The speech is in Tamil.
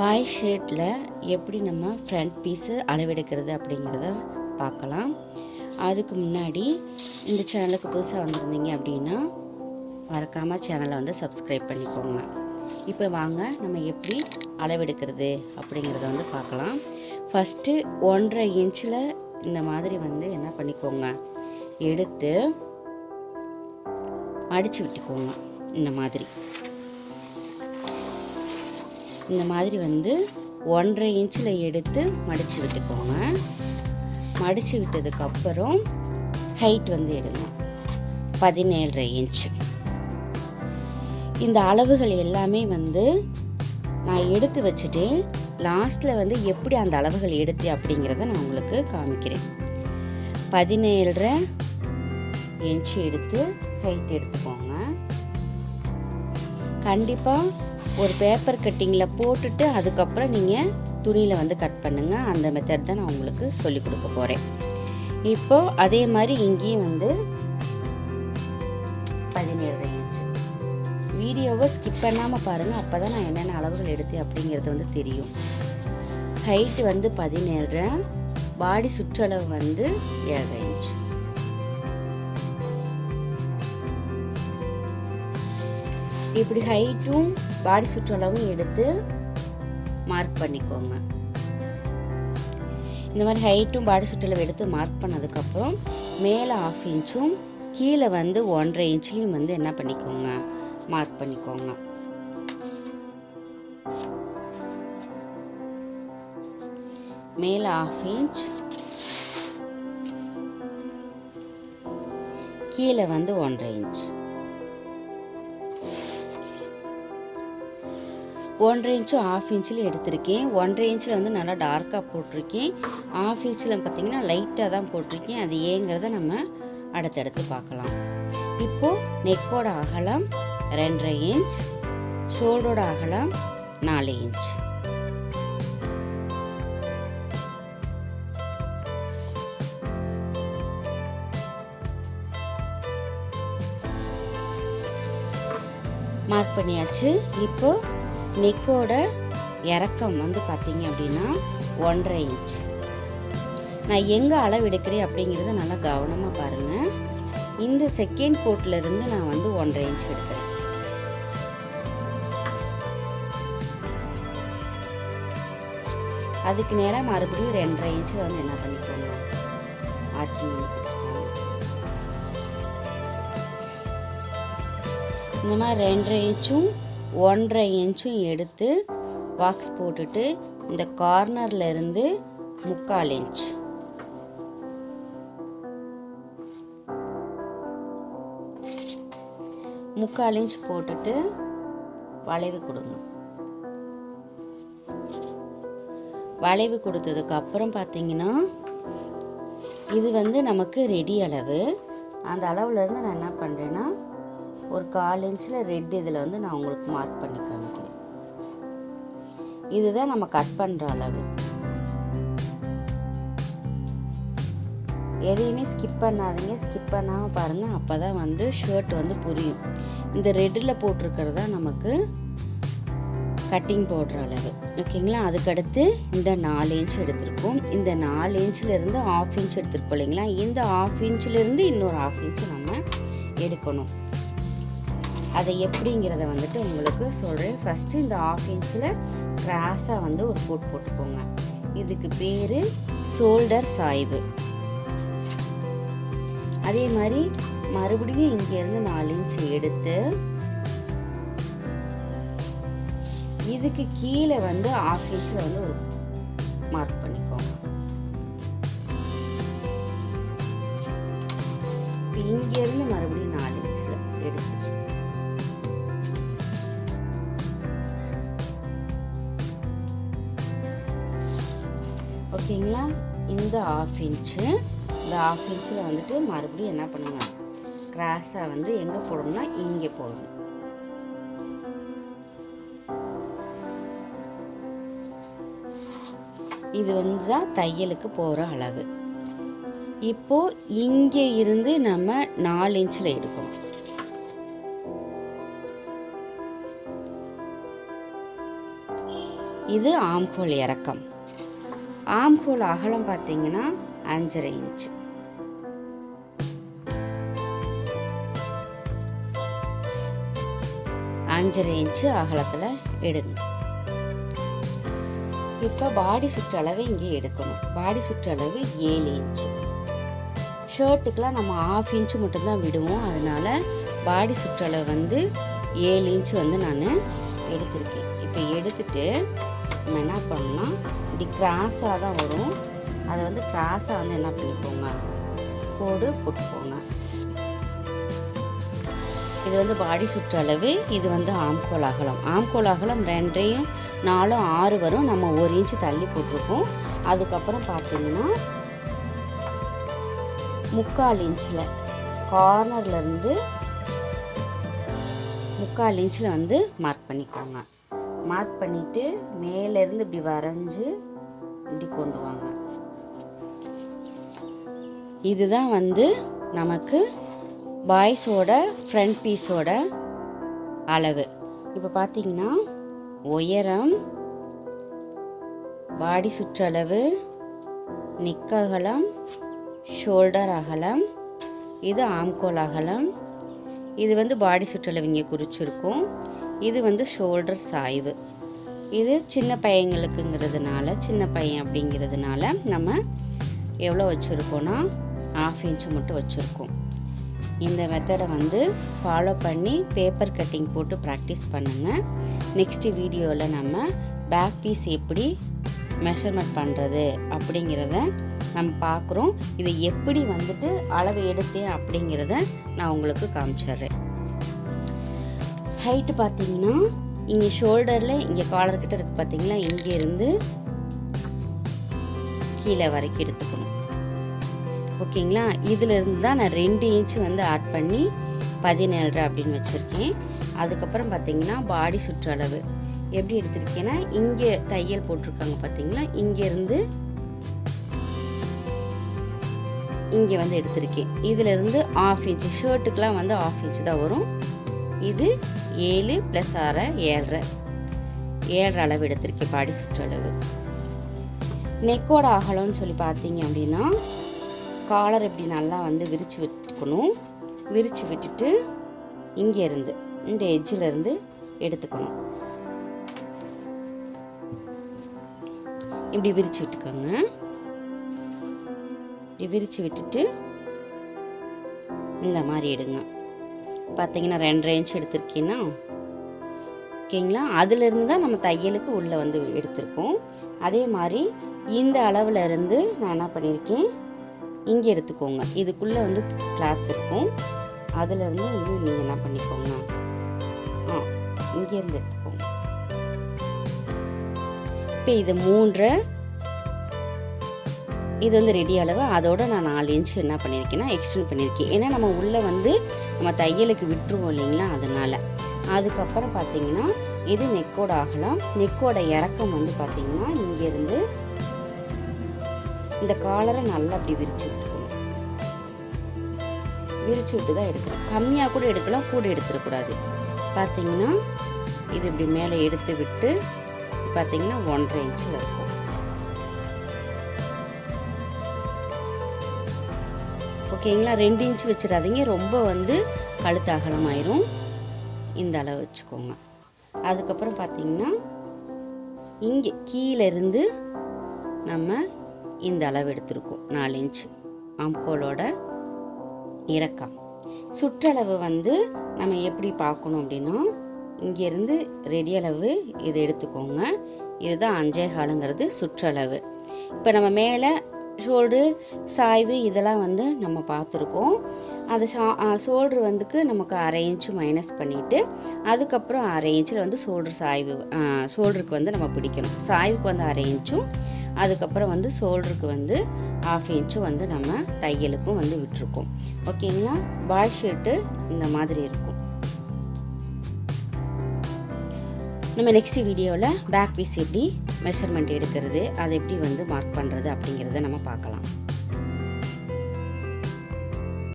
பாய் ஷேட்டில் எப்படி நம்ம ஃப்ரண்ட் பீஸு அளவெடுக்கிறது அப்படிங்கிறத பார்க்கலாம். அதுக்கு முன்னாடி இந்த சேனலுக்கு புதுசாக வந்திருந்தீங்க அப்படின்னா மறக்காமல் சேனலை வந்து சப்ஸ்கிரைப் பண்ணிக்கோங்க. இப்போ வாங்க நம்ம எப்படி அளவெடுக்கிறது அப்படிங்கிறத வந்து பார்க்கலாம். ஃபஸ்ட்டு ஒன்றரை இன்ச்சில் இந்த மாதிரி வந்து என்ன பண்ணிக்கோங்க? எடுத்து அடித்து விட்டுக்கோங்க. இந்த மாதிரி. இந்த மாதிரி வந்து ஒன்றரை இன்ச்சில் எடுத்து மடித்து விட்டுக்கோங்க. மடித்து விட்டதுக்கப்புறம் ஹைட் வந்து எடுங்க. பதினேழரை இன்ச்சு. இந்த அளவுகள் எல்லாமே வந்து நான் எடுத்து வச்சுட்டு லாஸ்ட்டில் வந்து எப்படி அந்த அளவுகள் எடுத்து அப்படிங்கிறத நான் உங்களுக்கு காமிக்கிறேன். பதினேழரை இன்ச்சு எடுத்து ஹைட் எடுத்துக்கோங்க. கண்டிப்பாக ஒரு பேப்பர் கட்டிங்கில் போட்டுட்டு அதுக்கப்புறம் நீங்கள் துணியில் வந்து கட் பண்ணுங்கள் அந்த மெத்தட் தான் நான் உங்களுக்கு சொல்லி கொடுக்க போகிறேன் இப்போ அதே மாதிரி இங்கேயும் வந்து பதினேழு இன்ச்சு வீடியோவை ஸ்கிப் பண்ணாமல் பாருங்கள் அப்போ தான் நான் என்னென்ன அளவுகள் எடுத்தேன் அப்படிங்கிறது வந்து தெரியும். ஹைட் வந்து பதினேழு பாடி சுற்றளவு வந்து ஏழரை இன்ச்சு இப்படி ஹைட்டும் பாடி சுற்றளவும் எடுத்து மார்க் பண்ணிக்கோங்க. இந்த மாதிரி ஹைட்டும் பாடி சுற்றளவு எடுத்து மார்க் பண்ணதுக்கப்புறம் மேலே ஆஃப் இன்ச்சும் கீழே வந்து ஒன்றரை இன்ச்லேயும் வந்து என்ன பண்ணிக்கோங்க? மார்க் பண்ணிக்கோங்க. மேலே ஆஃப் இன்ச் கீழே வந்து ஒன்றரை இன்ச். ஒன்றரை இன்ச்சும் ஆஃப் இன்ச்சில் எடுத்திருக்கேன். ஒன்றரை இன்ச்சில் வந்து நல்லா டார்க்காக போட்டிருக்கேன். ஆஃப் இன்ச்சில் பார்த்தீங்கன்னா லைட்டாக தான் போட்டிருக்கேன். அது ஏங்கிறத நம்ம அடுத்தடுத்து பார்க்கலாம். இப்போது நெக்கோட அகலம் ரெண்டரை இன்ச் ஷோல்டரோட அகலம் நாலு இன்ச் மார்க் பண்ணியாச்சு. இப்போ நெக்கோட இறக்கம் வந்து பார்த்தீங்க அப்படின்னா ஒன்றரை இன்ச் நான் எங்கே அளவு எடுக்கிறேன் அப்படிங்கிறத நல்லா கவனமாக பாருங்கள் இந்த செகண்ட் கோட்லேருந்து இருந்து நான் வந்து ஒன்றரை இன்ச் எடுக்கிறேன். அதுக்கு நேராக மறுபடியும் ரெண்டரை இன்ச்சு வந்து என்ன பண்ணிக்கோங்க? ஆக்கி இந்த மாதிரி ரெண்டரை இன்ச்சும் ஒன்றரை இன்ச்சும் எடுத்து பாக்ஸ் போட்டுட்டு இந்த கார்னரில் இருந்து முக்கால் இன்ச். முக்கால் இன்ச் போட்டுட்டு வளைவு கொடுங்க. வளைவு கொடுத்ததுக்கு அப்புறம் பார்த்தீங்கன்னா இது வந்து நமக்கு ரெடி அளவு. அந்த அளவுலேருந்து நான் என்ன பண்ணுறேன்னா ஒரு கால் இன்ச்சில் ரெட் இதில் வந்து நான் உங்களுக்கு மார்க் பண்ணி காமிக்கிறேன். இதுதான் நம்ம கட் பண்ணுற அளவு. எதையுமே ஸ்கிப் பண்ணாதீங்க. ஸ்கிப் பண்ணாமல் பாருங்கள் அப்போ தான் வந்து ஷர்ட் வந்து புரியும். இந்த ரெட்டில் போட்டிருக்கிறது தான் நமக்கு கட்டிங் போடுற அளவு. ஓகேங்களா அதுக்கடுத்து இந்த நாலு இன்ச் எடுத்திருக்கோம். இந்த நாலு இன்ச்சிலேருந்து ஆஃப் இன்ச் எடுத்திருக்கோம் இல்லைங்களா? இந்த ஆஃப் இன்ச்சிலேருந்து இன்னொரு ஆஃப் இன்ச் நம்ம எடுக்கணும். அதை எப்படிங்கிறத வந்துட்டு உங்களுக்கு சொல்கிறேன் ஃபஸ்ட்டு இந்த ஆஃப் இன்ச்சில் கிராஸாக வந்து ஒரு கோட் போட்டுக்கோங்க. இதுக்கு பேர் ஷோல்டர் சாய்வு. அதே மாதிரி மறுபடியும் இங்கேருந்து நாலு இன்ச் எடுத்து இதுக்கு கீழே வந்து ஆஃப் இன்ச்சில் வந்து ஒரு மார்க் பண்ணிக்கோங்க. இங்கேருந்து மறுபடியும் வந்து ஆஃப் இன்ச்சு இந்த ஆஃப் இன்ச்சில் வந்துட்டு மறுபடியும் என்ன பண்ணுங்க கிராஸாக வந்து எங்கே போடணும்னா இங்கே போடணும். இது வந்து தான் தையலுக்கு போகிற அளவு. இப்போ இங்கே இருந்து நம்ம நாலு இன்ச்சில் எடுக்கணும். இது ஆம்கோல் இறக்கம். ஆம்கோல் அகலம் பார்த்தீங்கன்னா அஞ்சரை இன்ச் அஞ்சரை இன்ச்சு அகலத்தில் எடுங்க இப்போ பாடி சுற்றளவு இங்கே எடுக்கணும். பாடி சுற்றளவு ஏழு இன்ச்சு ஷர்ட்டுக்கெலாம் நம்ம ஆஃப் இன்ச்சு மட்டும்தான் விடுவோம். அதனால பாடி சுற்றளவு வந்து ஏழு இன்ச்சு வந்து நான் எடுத்திருக்கேன். இப்போ எடுத்துட்டு நம்ம என்ன பண்ணோம்னா இப்படி கிராஸாக தான் வரும். அதை வந்து கிராஸாக வந்து என்ன பண்ணிக்கோங்க? கோடு போட்டுக்கோங்க. இது வந்து பாடி சுற்றளவு இது வந்து ஆம்கோல் அகலம். ஆம்கோல் அகலம் ரெண்டையும் நாலும் ஆறு வரும். நம்ம ஒரு இன்ச்சு தள்ளி போட்டிருக்கோம். அதுக்கப்புறம் பார்த்தீங்கன்னா முக்கால் இன்ச்சில் கார்னர்லேருந்து முக்கால் இன்ச்சில் வந்து மார்க் பண்ணிக்கோங்க. மார்க் பண்ணிவிட்டு மேலேருந்து இப்படி வரைஞ்சி இப்படி கொண்டு வாங்க. இதுதான் வந்து நமக்கு பாய்ஸோட ஃப்ரண்ட் பீஸோட அளவு. இப்போ பார்த்தீங்கன்னா உயரம் பாடி சுற்றளவு நிக் அகலம் ஷோல்டர் அகலம் இது ஆம்கோல் அகலம். இது வந்து பாடி சுற்றளவு இங்கே குறிச்சிருக்கும். இது வந்து ஷோல்டர் சாய்வு. இது சின்ன பையங்களுக்குங்கிறதுனால சின்ன பையன் அப்படிங்கிறதுனால நம்ம எவ்வளோ வச்சுருக்கோன்னா ஆஃப் இன்ச்சு மட்டும் வச்சுருக்கோம். இந்த மெத்தடை வந்து ஃபாலோ பண்ணி பேப்பர் கட்டிங் போட்டு ப்ராக்டிஸ் பண்ணுங்கள் நெக்ஸ்ட்டு வீடியோவில் நம்ம பேக் பீஸ் எப்படி மெஷர்மெண்ட் பண்ணுறது அப்படிங்கிறத நம்ம பார்க்குறோம். இதை எப்படி வந்துட்டு அளவு எடுத்தேன் அப்படிங்கிறத நான் உங்களுக்கு காமிச்சிடுறேன். ஹைட்டு பார்த்தீங்கன்னா இங்கே ஷோல்டரில் இங்கே காலர் கிட்ட இருக்கு பார்த்தீங்களா? இங்கேருந்து கீழே வரைக்கும் எடுத்துக்கணும். ஓகேங்களா? இதிலிருந்து தான் நான் ரெண்டு இன்ச்சு வந்து ஆட் பண்ணி பதினேழு அப்படின்னு வச்சுருக்கேன். அதுக்கப்புறம் பார்த்தீங்கன்னா பாடி சுற்றளவு எப்படி எடுத்திருக்கேன்னா இங்கே தையல் போட்டிருக்காங்க பார்த்தீங்களா? இங்கேருந்து இங்கே வந்து எடுத்திருக்கேன். இதிலிருந்து ஆஃப் இன்ச்சு ஷர்ட்டுக்கெலாம் வந்து ஆஃப் இன்ச்சு தான் வரும். இது ஏழு ப்ளஸ் அரை ஏழரை. ஏழரை அளவு எடுத்திருக்கு பாடி சுற்றளவு நெக்கோட அகலம்னு சொல்லி பார்த்தீங்க அப்படின்னா காலர் இப்படி நல்லா வந்து விரித்து விட்டுக்கணும். விரித்து விட்டுட்டு இங்கேருந்து இந்த எஜ்ஜிலேருந்து எடுத்துக்கணும். இப்படி விரித்து விட்டுக்கோங்க. இப்படி விரித்து விட்டுட்டு இந்த மாதிரி எடுங்க. பார்த்தீங்கன்னா ரெண்டரை இன்ச் எடுத்திருக்கீங்கன்னா ஓகேங்களா? அதுலேருந்து தான் நம்ம தையலுக்கு உள்ளே வந்து எடுத்திருக்கோம். அதே மாதிரி இந்த அளவில் இருந்து நான் என்ன பண்ணியிருக்கேன் இங்கே எடுத்துக்கோங்க. இதுக்குள்ளே வந்து கிளாத் இருக்கும். அதுலேருந்து வந்து நீங்கள் என்ன பண்ணிக்கோங்க? ஆ இங்கேருந்து எடுத்துக்கோங்க. இப்போ இது மூன்றை இது வந்து ரெடி அளவு. அதோட நான் நாலு இன்ச்சு என்ன பண்ணியிருக்கேன்னா எக்ஸ்டெண்ட் பண்ணியிருக்கேன் ஏன்னா நம்ம உள்ளே வந்து நம்ம தையலுக்கு விட்டுருவோம் இல்லைங்களா அதனால். அதுக்கப்புறம் பார்த்தீங்கன்னா இது நெக்கோட ஆகலாம் நெக்கோட இறக்கம் வந்து பார்த்தீங்கன்னா இங்கேருந்து இந்த காலரை நல்லா அப்படி விரிச்சு விட்டுருக்கணும் விரிச்சு விட்டு தான் எடுக்கணும். கம்மியாக கூட எடுக்கலாம் கூட எடுத்துடக்கூடாது. பார்த்தீங்கன்னா இது இப்படி மேலே எடுத்து விட்டு பார்த்தீங்கன்னா ஒன்றரை இன்ச்சில் இருக்கும் ஓகேங்களா? ரெண்டு இன்ச் வச்சிடாதீங்க. ரொம்ப வந்து கழுத்து அகலமாயிரும் இந்த அளவு வச்சுக்கோங்க. அதுக்கப்புறம் பார்த்தீங்கன்னா இங்கே கீழேருந்து நம்ம இந்த அளவு எடுத்திருக்கோம். நாலு இன்ச் ஆம்கோலோட இறக்கம் சுற்றளவு வந்து நம்ம எப்படி பார்க்கணும் அப்படின்னா இங்கேருந்து ரெடி அளவு இது எடுத்துக்கோங்க. இதுதான் அஞ்சே காலங்கிறது சுற்றளவு. இப்போ நம்ம மேலே ஷோல்ட்ரு சாய்வு இதெல்லாம் வந்து நம்ம பார்த்துருக்கோம். அது ஷா ஷோல்ட்ரு வந்துக்கு நமக்கு அரை இன்ச்சு மைனஸ் பண்ணிவிட்டு அதுக்கப்புறம் அரை இன்ச்சில் வந்து ஷோல்ட்ரு சாய்வு ஷோல்டருக்கு வந்து நம்ம பிடிக்கணும். சாய்வுக்கு வந்து அரை இன்ச்சும் அதுக்கப்புறம் வந்து ஷோல்டருக்கு வந்து ஆஃப் இன்ச்சும் வந்து நம்ம தையலுக்கும் வந்து விட்டுருக்கோம். ஓகேங்களா? பாய் ஷர்ட்டு இந்த மாதிரி இருக்கும். நம்ம நெக்ஸ்ட் வீடியோவில் பேக் பீஸ் எப்படி மெஷர்மெண்ட் எடுக்கிறது அதை எப்படி வந்து மார்க் பண்ணுறது அப்படிங்கிறத நம்ம பார்க்கலாம்.